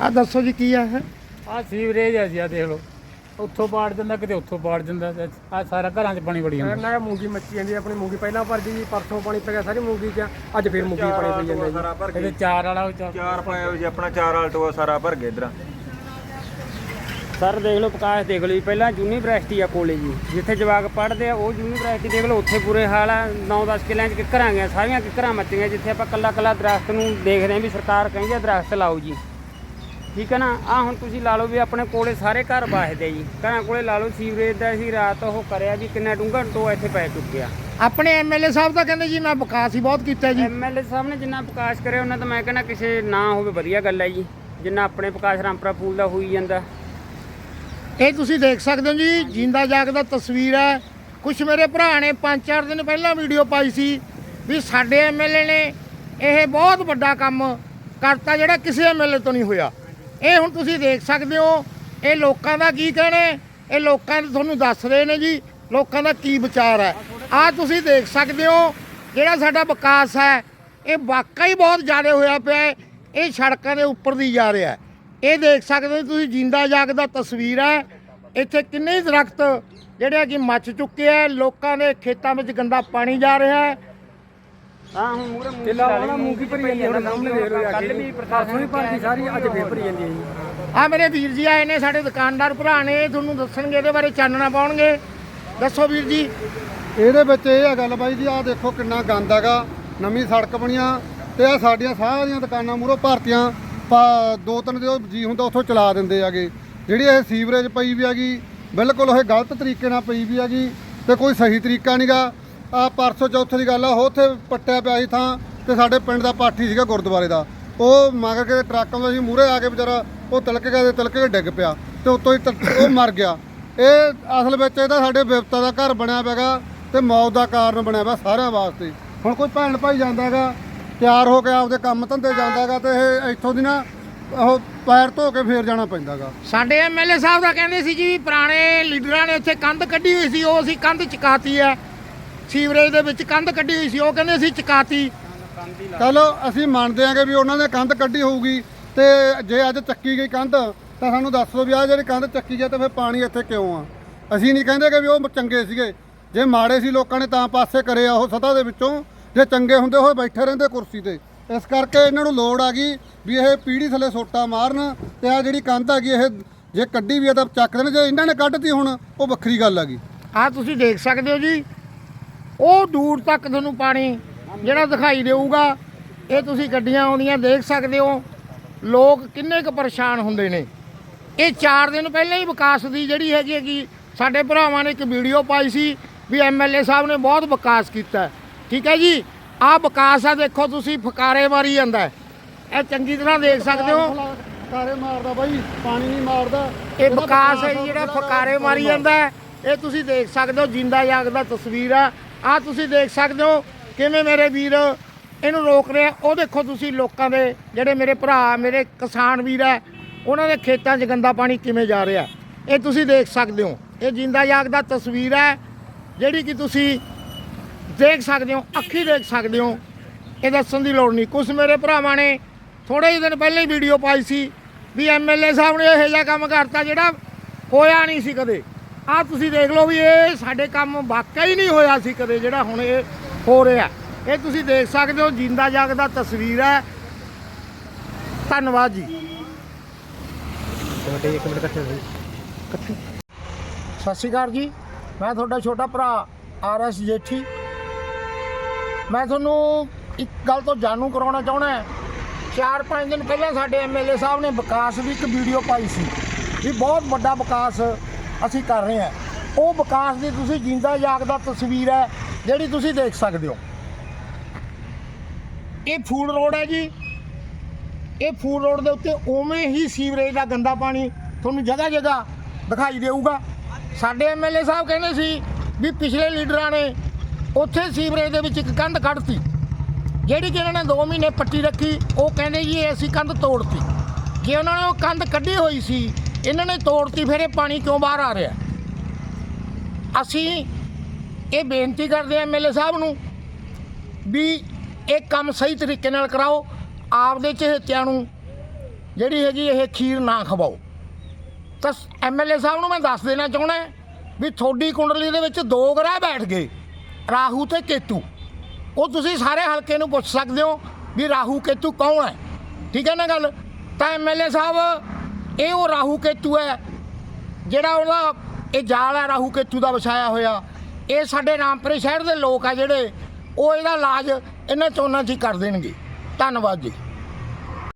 ਆ ਦੱਸੋ ਜੀ ਕੀ ਆ ਇਹ? ਆ ਸੀਵਰੇਜ ਆ ਜੀ ਆ ਦੇਖ ਲਓ। ਉੱਥੋਂ ਬਾੜ ਜਾਂਦਾ ਕਿਤੇ ਉੱਥੋਂ ਬਾੜ ਜਾਂਦਾ ਆ ਸਾਰਾ ਘਰਾਂ 'ਚ ਪਾਣੀ ਵੜੀ ਜਾਂਦਾ। ਨਾ ਮੂੰਗੀ ਮੱਚੀ ਜਾਂਦੀ ਆਪਣੀ ਮੂੰਗੀ ਪਹਿਲਾਂ ਭਰ ਗਈ ਪਰਸੋਂ ਪਾਣੀ ਪੈ ਗਿਆ ਸਾਰੀ ਮੂੰਗੀ ਚ। ਅੱਜ ਫੇਰ ਮੂੰਗੀ ਪਾਣੀ ਪਈ ਜਾਂਦਾ ਜੀ। ਇਹਦੇ ਚਾਰ ਵਾਲਾ ਚਾਰ ਪਾਇਆ ਜੀ ਆਪਣਾ ਚਾਰ ਆਲਟੋ ਸਾਰਾ ਭਰ ਗਿਆ ਇਧਰ। ਸਰ ਦੇਖ ਲਓ ਪ੍ਰਕਾਸ਼ ਦੇਖ ਲਓ ਜੀ ਪਹਿਲਾਂ ਯੂਨੀਵਰਸਿਟੀ ਆ ਕੋਲੇ ਜੀ ਜਿੱਥੇ ਜਵਾਕ ਪੜ੍ਹਦੇ ਆ ਉਹ ਯੂਨੀਵਰਸਿਟੀ ਦੇਖ ਲਓ ਉੱਥੇ ਬੁਰੇ ਹਾਲ ਆ 9-10 ਕਿੱਲਿਆਂ 'ਚ ਕਿੱਕਰਾਂ ਗਈਆਂ ਸਾਰੀਆਂ ਕਿੱਕਰਾਂ ਮੱਚੀਆਂ ਜਿੱਥੇ ਆਪਾਂ ਕੱਲਾ ਕੱਲਾ ਦਰਖਤ ਨੂੰ ਦੇਖ ਰਹੇ ਵੀ ਸਰਕਾਰ ਕਹਿੰਦੀ ਆ ਦਰਖਤ ਲਾਓ ਜੀ। ਠੀਕ ਹੈ ਨਾ? ਆ ਹੁਣ ਤੁਸੀਂ ਲਾ ਲਓ ਵੀ ਆਪਣੇ ਕੋਲੇ ਸਾਰੇ ਘਰ ਵਾਹਦੇ ਜੀ ਘਰਾਂ ਕੋਲੇ ਲਾ ਲਓ ਸੀਵਰੇਜ ਦਾ ਅਸੀਂ ਰਾਤ ਉਹ ਕਰਿਆ ਵੀ ਕਿੰਨਾ ਡੂੰਘਾ ਟੋ ਇੱਥੇ ਪੈ ਚੁੱਕਿਆ। ਆਪਣੇ ਐਮਐਲਏ ਸਾਹਿਬ ਤਾਂ ਕਹਿੰਦੇ ਜੀ ਮੈਂ ਵਿਕਾਸ ਹੀ ਬਹੁਤ ਕੀਤਾ ਜੀ। ਐਮਐਲਏ ਸਾਹਿਬ ਨੇ ਜਿੰਨਾ ਪ੍ਰਕਾਸ਼ ਕਰਿਆ ਉਹਨਾਂ ਤਾਂ ਮੈਂ ਕਹਿੰਦਾ ਕਿਸੇ ਨਾ ਹੋਵੇ ਵਧੀਆ ਗੱਲ ਹੈ ਜੀ ਜਿੰਨਾ ਆਪਣੇ ਪ੍ਰਕਾਸ਼ ਰਾਮਪੁਰਾ ਪੂਲ ਦਾ ਹੋਈ ਜਾਂਦਾ। ਇਹ ਤੁਸੀਂ ਦੇਖ ਸਕਦੇ ਹੋ ਜੀ, ਜਿੰਦਾ ਜਾਗਦਾ ਤਸਵੀਰ ਹੈ। ਕੁਝ ਮੇਰੇ ਭਰਾ ਨੇ 5-4 ਦਿਨ ਪਹਿਲਾਂ ਵੀਡੀਓ ਪਾਈ ਸੀ ਵੀ ਸਾਡੇ ਐਮਐਲਏ ਨੇ ਇਹ ਬਹੁਤ ਵੱਡਾ ਕੰਮ ਕਰਤਾ ਜਿਹੜਾ ਕਿਸੇ ਐਮਐਲਏ ਤੋਂ ਨਹੀਂ ਹੋਇਆ। ਇਹ ਹੁਣ ਤੁਸੀਂ ਦੇਖ ਸਕਦੇ ਹੋ, ਇਹ ਲੋਕਾਂ ਦਾ ਕੀ ਕਹਿਣਾ ਇਹ ਲੋਕਾਂ ਨੇ ਤੁਹਾਨੂੰ ਦੱਸ ਰਹੇ ਨੇ ਜੀ, ਲੋਕਾਂ ਦਾ ਕੀ ਵਿਚਾਰ ਹੈ। ਆ ਤੁਸੀਂ ਦੇਖ ਸਕਦੇ ਹੋ, ਜਿਹੜਾ ਸਾਡਾ ਵਿਕਾਸ ਹੈ, ਇਹ ਵਾਕਈ ਬਹੁਤ ਜ਼ਿਆਦਾ ਹੋਇਆ ਪਿਆ ਇਹ ਸੜਕਾਂ ਦੇ ਉੱਪਰ ਦੀ ਜਾ ਰਿਹਾ ਹੈ। ਇਹ ਦੇਖ ਸਕਦੇ ਹੋ ਤੁਸੀਂ ਜਿੰਦਾ ਜਾਗਦਾ ਤਸਵੀਰ ਹੈ। ਇੱਥੇ ਕਿੰਨੇ ਹੀ ਦਰਖਤ ਜਿਹੜੇ ਕਿ ਮੱਚ ਚੁੱਕੇ ਆ। ਲੋਕਾਂ ਦੇ ਖੇਤਾਂ ਵਿੱਚ ਗੰਦਾ ਪਾਣੀ ਜਾ ਰਿਹਾ ਹੈ। ਹਾਂ ਹੁਣ ਮੂਰੇ ਮੂੰਗੀ ਤੇ ਲਾਉਣਾ ਮੂੰਗੀ ਭਰੀ ਜਾਂਦੀ ਹੈ ਹੁਣ ਸਾਹਮਣੇ ਦੇਖ ਲਓ ਕੱਲ ਵੀ ਪਰਸੋਂ ਹੀ ਭਰਦੀ ਸਾਰੀ ਅੱਜ ਫੇਰ ਭਰੀ ਜਾਂਦੀ ਹੈ ਜੀ। ਆ ਮੇਰੇ ਵੀਰ ਜੀ ਆਏ ਨੇ ਸਾਡੇ ਦੁਕਾਨਦਾਰ ਭਰਾ ਨੇ ਤੁਹਾਨੂੰ ਦੱਸਣਗੇ ਇਹਦੇ ਬਾਰੇ ਚਾਨਣਾ ਪਾਉਣਗੇ। ਦੱਸੋ ਵੀਰ ਜੀ। ਇਹਦੇ ਵਿੱਚ ਇਹ ਆ ਗੱਲ ਬਾਈ ਜੀ ਆਹ ਦੇਖੋ ਕਿੰਨਾ ਗੰਦ ਹੈਗਾ। ਨਵੀਂ ਸੜਕ ਬਣੀਆਂ ਤੇ ਆ ਸਾਡੀਆਂ ਸਾਰੀਆਂ ਦੁਕਾਨਾਂ ਮੂਹਰੋਂ ਭਰਤੀਆਂ। ਪਾ- ਦੋ ਤਿੰਨ ਜੋ ਜੀ ਹੁੰਦਾ ਉੱਥੋਂ ਚਲਾ ਦਿੰਦੇ ਆਗੇ। ਜਿਹੜੀ ਇਹ ਸੀਵਰੇਜ ਪਈ ਵੀ ਹੈਗੀ, ਬਿਲਕੁਲ ਇਹ ਗਲਤ ਤਰੀਕੇ ਨਾਲ ਪਈ ਵੀ ਹੈਗੀ ਤੇ ਕੋਈ ਸਹੀ ਤਰੀਕਾ ਨਹੀਂਗਾ ਆ ਪਰਸੋਂ ਚੌਥੇ ਦੀ ਗੱਲ ਆ, ਉਹ ਉੱਥੇ ਪੱਟਿਆ ਪਿਆ ਸੀ ਥਾਂ ਤੇ ਸਾਡੇ ਪਿੰਡ ਦਾ ਪਾਠੀ ਸੀਗਾ ਗੁਰਦੁਆਰੇ ਦਾ। ਉਹ ਮਗਰ ਕੇ ਟਰੱਕ ਆਉਂਦਾ ਸੀ, ਮੂਹਰੇ ਆ ਕੇ ਵਿਚਾਰਾ ਉਹ ਤਿਲਕ ਗਿਆ ਤੇ ਤਿਲਕ ਕੇ ਡਿੱਗ ਪਿਆ ਤੇ ਉੱਤੋਂ ਹੀ ਤ- ਉਹ ਮਰ ਗਿਆ। ਇਹ ਅਸਲ ਵਿੱਚ ਇਹਦਾ ਸਾਡੇ ਵਿਪਤਾ ਦਾ ਘਰ ਬਣਿਆ ਪਿਆਗਾ ਤੇ ਮੌਤ ਦਾ ਕਾਰਨ ਬਣਿਆ ਪਿਆ ਸਾਰਿਆਂ ਵਾਸਤੇ। ਹੁਣ ਕੋਈ ਭੈਣ ਭਾਈ ਜਾਂਦਾਗਾ ਤਿਆਰ ਹੋ ਕੇ ਆਪਦੇ ਕੰਮ ਧੰਦੇ ਜਾਂਦਾਗਾ ਤੇ ਇਹ ਇੱਥੋਂ ਦੀ ਨਾ ਉਹ ਪੈਰ ਧੋ ਕੇ ਫੇਰ ਜਾਣਾ ਪੈਂਦਾਗਾ। ਸਾਡੇ ਐਮਐਲਏ ਸਾਹਿਬ ਦਾ ਕਹਿੰਦੇ ਸੀ ਜੀ ਵੀ ਪੁਰਾਣੇ ਲੀਡਰਾਂ ਨੇ ਇੱਥੇ ਕੰਧ ਕੱਢੀ ਹੋਈ ਸੀ ਉਹ ਅਸੀਂ ਕੰਧ ਚਕਾਤੀ ਹੈ। ਸੀਵਰੇਜ ਦੇ ਵਿੱਚ ਕੰਧ ਕੱਢੀ ਹੋਈ ਸੀ ਉਹ ਕਹਿੰਦੇ ਅਸੀਂ ਚਕਾਤੀ। ਚਲੋ ਅਸੀਂ ਮੰਨਦੇ ਆਂਗੇ ਵੀ ਉਹਨਾਂ ਨੇ ਕੰਧ ਕੱਢੀ ਹੋਊਗੀ ਤੇ ਜੇ ਅੱਜ ਚੱਕੀ ਗਈ ਕੰਧ ਤਾਂ ਸਾਨੂੰ ਦੱਸ ਦਿਓ ਵੀ ਆਹ ਜਿਹੜੀ ਕੰਧ ਚੱਕੀ ਗਈ ਤੇ ਫਿਰ ਪਾਣੀ ਇੱਥੇ ਕਿਉਂ ਆ? ਅਸੀਂ ਨਹੀਂ ਕਹਿੰਦੇ ਕਿ ਵੀ ਉਹ ਚੰਗੇ ਸੀਗੇ। ਜੇ ਮਾੜੇ ਸੀ ਲੋਕਾਂ ਨੇ ਤਾਂ ਪਾਸੇ ਕਰੇ ਆ ਉਹ ਸਤਾ ਦੇ ਵਿੱਚੋਂ। ਜੇ ਚੰਗੇ ਹੁੰਦੇ ਹੋਏ ਬੈਠੇ ਰਹਿੰਦੇ ਕੁਰਸੀ ਤੇ। ਇਸ ਕਰਕੇ ਇਹਨਾਂ ਨੂੰ ਲੋੜ ਆ ਗਈ ਵੀ ਇਹ ਪੀੜੀ ਥੱਲੇ ਸੋਟਾ ਮਾਰਨ ਤੇ ਆ ਜਿਹੜੀ ਕੰਧ ਹੈਗੀ ਇਹ ਜੇ ਕੱਢੀ ਵੀ ਆ ਤਾਂ ਚੱਕ ਦੇਣ। ਜੇ ਇਹਨਾਂ ਨੇ ਕੱਢਤੀ ਹੁਣ, ਉਹ ਵੱਖਰੀ ਗੱਲ ਹੈਗੀ ਆ ਤੁਸੀਂ ਦੇਖ ਸਕਦੇ ਹੋ ਜੀ, ਉਹ ਦੂਰ ਤੱਕ ਤੁਹਾਨੂੰ ਪਾਣੀ ਜਿਹੜਾ ਦਿਖਾਈ ਦੇਊਗਾ, ਇਹ ਤੁਸੀਂ ਗੱਡੀਆਂ ਆਉਂਦੀਆਂ ਦੇਖ ਸਕਦੇ ਹੋ। ਲੋਕ ਕਿੰਨੇ ਕੁ ਪਰੇਸ਼ਾਨ ਹੁੰਦੇ ਨੇ। ਇਹ 4 ਦਿਨ ਪਹਿਲਾਂ ਹੀ ਵਿਕਾਸ ਦੀ ਜਿਹੜੀ ਹੈਗੀ ਹੈਗੀ, ਸਾਡੇ ਭਰਾਵਾਂ ਨੇ ਇੱਕ ਵੀਡੀਓ ਪਾਈ ਸੀ ਵੀ ਐਮਐਲਏ ਸਾਹਿਬ ਨੇ ਬਹੁਤ ਵਿਕਾਸ ਕੀਤਾ। ਠੀਕ ਹੈ ਜੀ? ਆਹ ਵਿਕਾਸ ਆ ਦੇਖੋ ਤੁਸੀਂ ਫਕਾਰੇ ਮਾਰੀ ਜਾਂਦਾ। ਇਹ ਚੰਗੀ ਤਰ੍ਹਾਂ ਦੇਖ ਸਕਦੇ ਹੋ। ਕਾਰੇ ਮਾਰਦਾ ਬਾਈ ਪਾਣੀ ਨਹੀਂ ਮਾਰਦਾ। ਇਹ ਵਿਕਾਸ ਹੈ ਜਿਹੜਾ ਫਕਾਰੇ ਮਾਰੀ ਜਾਂਦਾ। ਇਹ ਤੁਸੀਂ ਦੇਖ ਸਕਦੇ ਹੋ ਜਿੰਦਾ ਜਾਗਦਾ ਤਸਵੀਰ ਆ। ਆ ਤੁਸੀਂ ਦੇਖ ਸਕਦੇ ਹੋ ਕਿਵੇਂ ਮੇਰੇ ਵੀਰ ਇਹਨੂੰ ਰੋਕ ਰਹੇ ਆ। ਉਹ ਦੇਖੋ ਤੁਸੀਂ ਲੋਕਾਂ ਦੇ ਜਿਹੜੇ ਮੇਰੇ ਭਰਾ ਮੇਰੇ ਕਿਸਾਨ ਵੀਰ ਹੈ ਉਹਨਾਂ ਦੇ ਖੇਤਾਂ 'ਚ ਗੰਦਾ ਪਾਣੀ ਕਿਵੇਂ ਜਾ ਰਿਹਾ। ਇਹ ਤੁਸੀਂ ਦੇਖ ਸਕਦੇ ਹੋ। ਇਹ ਜਿੰਦਾ ਜਾਗਦਾ ਤਸਵੀਰ ਹੈ ਜਿਹੜੀ ਕਿ ਤੁਸੀਂ ਦੇਖ ਸਕਦੇ ਹੋ ਅੱਖੀ ਦੇਖ ਸਕਦੇ ਹੋ। ਇਹ ਦੱਸਣ ਦੀ ਲੋੜ ਨਹੀਂ। ਕੁਝ ਮੇਰੇ ਭਰਾਵਾਂ ਨੇ ਥੋੜੇ ਹੀ ਦਿਨ ਪਹਿਲਾਂ ਹੀ ਵੀਡੀਓ ਪਾਈ ਸੀ ਵੀ ਐਮਐਲਏ ਸਾਹਿਬ ਨੇ ਇਹੋ ਜਿਹਾ ਕੰਮ ਕਰਤਾ ਜਿਹੜਾ ਹੋਇਆ ਨਹੀਂ ਸੀ ਕਦੇ। ਆਹ ਤੁਸੀਂ ਦੇਖ ਲਓ ਵੀ ਇਹ ਸਾਡੇ ਕੰਮ ਵਾਕਿਆ ਹੀ ਨਹੀਂ ਹੋਇਆ ਸੀ ਕਦੇ ਜਿਹੜਾ ਹੁਣ ਇਹ ਹੋ ਰਿਹਾ। ਇਹ ਤੁਸੀਂ ਦੇਖ ਸਕਦੇ ਹੋ ਜਿੰਦਾ ਜਾਗਦਾ ਤਸਵੀਰ ਹੈ। ਧੰਨਵਾਦ ਜੀ। ਸਤਿ ਸ਼੍ਰੀ ਅਕਾਲ ਜੀ। ਮੈਂ ਤੁਹਾਡਾ ਛੋਟਾ ਭਰਾ ਆਰ ਐਸ ਜੇਠੀ। ਮੈਂ ਤੁਹਾਨੂੰ ਇੱਕ ਗੱਲ ਤੋਂ ਜਾਣੂ ਕਰਾਉਣਾ ਚਾਹਣਾ ਚਾਰ ਪੰਜ ਦਿਨ ਪਹਿਲਾਂ ਸਾਡੇ ਐਮਐਲਏ ਸਾਹਿਬ ਨੇ ਵਿਕਾਸ ਦੀ ਇੱਕ ਵੀਡੀਓ ਪਾਈ ਸੀ ਵੀ ਬਹੁਤ ਵੱਡਾ ਵਿਕਾਸ ਅਸੀਂ ਕਰ ਰਹੇ ਹਾਂ। ਉਹ ਵਿਕਾਸ ਦੀ ਤੁਸੀਂ ਜਿੰਦਾ ਜਾਗਦਾ ਤਸਵੀਰ ਹੈ, ਜਿਹੜੀ ਤੁਸੀਂ ਦੇਖ ਸਕਦੇ ਹੋ। ਇਹ ਫੂਡ ਰੋਡ ਹੈ ਜੀ। ਇਹ ਫੂਡ ਰੋਡ ਦੇ ਉੱਤੇ ਉਵੇਂ ਹੀ ਸੀਵਰੇਜ ਦਾ ਗੰਦਾ ਪਾਣੀ ਤੁਹਾਨੂੰ ਜਗ੍ਹਾ ਜਗ੍ਹਾ ਦਿਖਾਈ ਦੇਊਗਾ। ਸਾਡੇ ਐਮਐਲਏ ਸਾਹਿਬ ਕਹਿੰਦੇ ਸੀ ਵੀ ਪਿਛਲੇ ਲੀਡਰਾਂ ਨੇ ਉੱਥੇ ਸੀਵਰੇਜ ਦੇ ਵਿੱਚ ਇੱਕ ਕੰਧ ਕੱਢਤੀ ਜਿਹੜੀ ਕਿ ਇਹਨਾਂ ਨੇ 2 ਮਹੀਨੇ ਪੱਟੀ ਰੱਖੀ, ਉਹ ਕਹਿੰਦੇ ਜੀ ਇਹ ਅਸੀਂ ਕੰਧ ਤੋੜਤੀ। ਜੇ ਉਹਨਾਂ ਨੇ ਉਹ ਕੰਧ ਕੱਢੀ ਹੋਈ ਸੀ, ਇਹਨਾਂ ਨੇ ਤੋੜਤੀ, ਫਿਰ ਇਹ ਪਾਣੀ ਕਿਉਂ ਬਾਹਰ ਆ ਰਿਹਾ? ਅਸੀਂ ਇਹ ਬੇਨਤੀ ਕਰਦੇ ਹਾਂ ਐਮਐਲਏ ਸਾਹਿਬ ਨੂੰ ਵੀ ਇਹ ਕੰਮ ਸਹੀ ਤਰੀਕੇ ਨਾਲ ਕਰਾਓ, ਆਪਦੇ ਚਹੇਤਿਆਂ ਨੂੰ ਜਿਹੜੀ ਹੈਗੀ ਇਹ ਖੀਰ ਨਾ ਖਵਾਓ। ਤਾਂ ਐਮਐਲਏ ਸਾਹਿਬ ਨੂੰ ਮੈਂ ਦੱਸ ਦੇਣਾ ਚਾਹੁੰਦਾ ਵੀ ਤੁਹਾਡੀ ਕੁੰਡਲੀ ਦੇ ਵਿੱਚ ਦੋ ਗ੍ਰਹਿ ਬੈਠ ਗਏ। ਰਾਹੂ ਤੇ ਕੇਤੂ। ਉਹ ਤੁਸੀਂ ਸਾਰੇ ਹਲਕੇ ਨੂੰ ਪੁੱਛ ਸਕਦੇ ਹੋ ਵੀ ਰਾਹੂ ਕੇਤੂ ਕੌਣ ਹੈ। ਠੀਕ ਹੈ ਨਾ ਗੱਲ? ਤਾਂ ਐਮਐਲਏ ਸਾਹਿਬ, ਇਹ ਉਹ ਰਾਹੂ ਕੇਤੂ ਹੈ, ਜਿਹੜਾ ਉਹਦਾ ਇਹ ਜਾਲ ਹੈ ਰਾਹੂ ਕੇਤੂ ਦਾ ਵਿਛਾਇਆ ਹੋਇਆ। ਇਹ ਸਾਡੇ ਰਾਮਪੁਰੇ ਸ਼ਹਿਰ ਦੇ ਲੋਕ ਆ ਜਿਹੜੇ, ਉਹ ਇਹਦਾ ਇਲਾਜ ਇਹਨਾਂ ਚੋਣਾਂ 'ਚ ਹੀ ਕਰ ਦੇਣਗੇ। ਧੰਨਵਾਦ ਜੀ।